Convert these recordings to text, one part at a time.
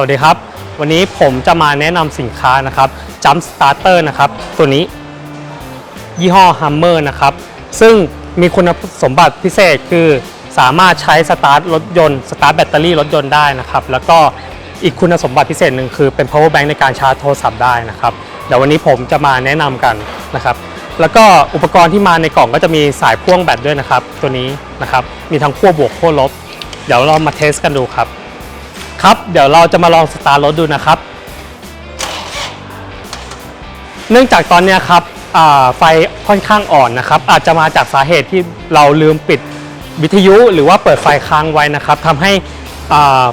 วัสดีครับ วันนี้ผมจะมาแนะนำสินค้านะครับ Jump Starter นะครับ ตัวนี้ ยี่ห้อ Hummer นะครับ ซึ่งมีคุณสมบัติพิเศษคือสามารถใช้สตาร์ทรถยนต์สตาร์ทแบตเตอรี่รถยนต์ได้นะครับ แล้วก็อีกคุณสมบัติพิเศษหนึ่งคือเป็น power bank ในการชาร์จโทรศัพท์ได้นะครับ เดี๋ยววันนี้ผมจะมาแนะนำกันนะครับ แล้วก็อุปกรณ์ที่มาในกล่องก็จะมีสายพ่วงแบตด้วยนะครับ ตัวนี้นะครับ มีทั้งขั้วบวกขั้วลบ เดี๋ยวเรามาเทสกันดูครับ ครับ เดี๋ยวเราจะมาลองสตาร์ทรถดูนะครับ เนื่องจากตอนนี้ครับไฟค่อนข้างอ่อนนะครับ อาจจะมาจากสาเหตุที่เราลืมปิดวิทยุหรือว่าเปิดไฟค้างไว้นะครับทำให้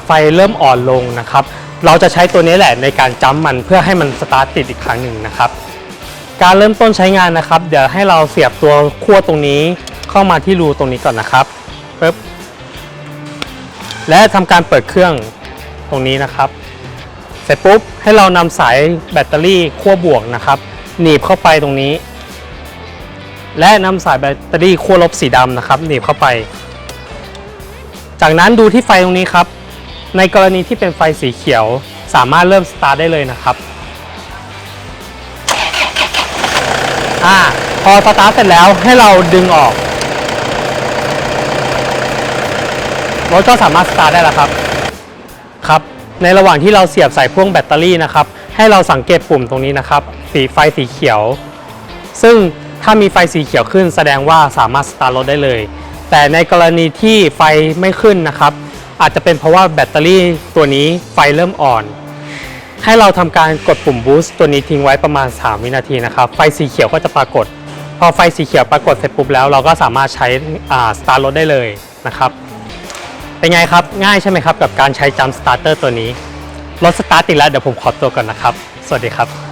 ไฟเริ่มอ่อนลงนะครับ เราจะใช้ตัวนี้แหละในการจัมมันเพื่อให้มันสตาร์ทติดอีกครั้งหนึ่งนะครับ การเริ่มต้นใช้งานนะครับ เดี๋ยวให้เราเสียบตัวขั้วตรงนี้เข้ามาที่รูตรงนี้ก่อนนะครับปึ๊บและทำการเปิดเครื่อง ตรงนี้นะครับ เสร็จปุ๊บให้เรานำสายแบตเตอรี่ขั้วบวกนะครับหนีบเข้าไปตรงนี้ และนำสายแบตเตอรี่ขั้วลบสีดำนะครับหนีบเข้าไป จากนั้นดูที่ไฟตรงนี้ครับ ในกรณีที่เป็นไฟสีเขียว สามารถเริ่มสตาร์ทได้เลยนะครับอ่าพอสตาร์ทเสร็จแล้วให้เราดึงออกรถก็สามารถสตาร์ทได้แล้วครับ ครับ ในระหว่างที่เราเสียบใส่พ่วงแบตเตอรี่นะครับ ให้เราสังเกตปุ่มตรงนี้นะครับ สีไฟสีเขียว ซึ่งถ้ามีไฟสีเขียวขึ้น แสดงว่าสามารถสตาร์ทรถได้เลย แต่ในกรณีที่ไฟไม่ขึ้นนะครับ อาจจะเป็นเพราะว่าแบตเตอรี่ตัวนี้ไฟเริ่มอ่อน ให้เราทำการกดปุ่ม boost ตัวนี้ทิ้งไว้ประมาณ 3 วินาทีนะครับ ไฟสีเขียวก็จะปรากฏ พอไฟสีเขียวปรากฏเสร็จปุ๊บแล้วเราก็สามารถใช้สตาร์ทรถได้เลยนะครับ เป็นไงครับ ง่ายใช่ไหมครับ กับการใช้ Jump Starter ตัวนี้ รถสตาร์ตติดแล้วเดี๋ยวผมขอตัวก่อนนะครับ สวัสดีครับ